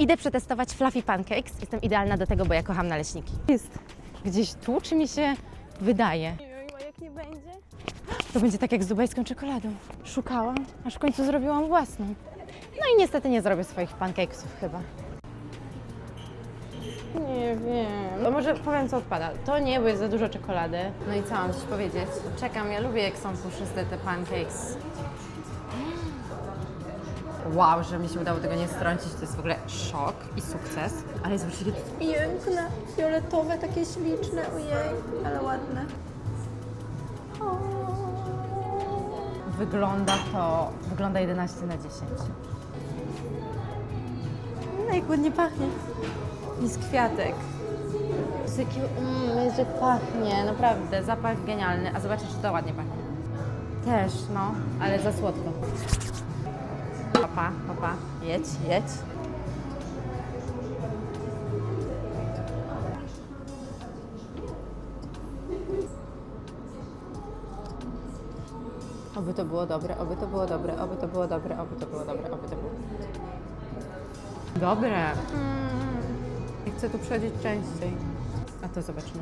Idę przetestować fluffy pancakes. Jestem idealna do tego, bo ja kocham naleśniki. Jest gdzieś tu, czy mi się wydaje? Jak nie będzie? To będzie tak jak z dubajską czekoladą. Szukałam, aż w końcu zrobiłam własną. No i niestety nie zrobię swoich pancakesów chyba. Nie wiem. To może powiem, co odpada. To nie, bo jest za dużo czekolady. No i co mam coś powiedzieć? Czekam, ja lubię, jak są puszyste te pancakes. Wow, że mi się udało tego nie strącić, to jest w ogóle szok i sukces. Ale zobaczcie, jakie to Piękne, fioletowe, takie śliczne, ojej, ale ładne. wygląda to, wygląda 11 na 10. No jak ładnie pachnie. Jest kwiatek. Jaki, mm, Jezu, jak pachnie, naprawdę, zapach genialny. A zobaczcie, czy to ładnie pachnie. Też, no, ale za słodko. Papa, papa, jedź, jedź. Oby to było dobre, oby to było dobre, oby to było dobre, oby to było dobre, oby to było. Dobre. Mm. I chcę tu przychodzić częściej. A to zobaczmy.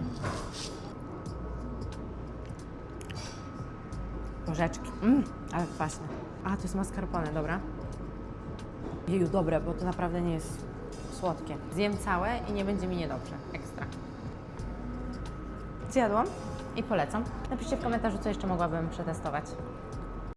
Porzeczki. Mm, ale kwaśne. A, to jest mascarpone, dobra. Jeju, dobre, bo to naprawdę nie jest słodkie. Zjem całe i nie będzie mi niedobrze. Ekstra. Zjadłam i polecam. Napiszcie w komentarzu, co jeszcze mogłabym przetestować.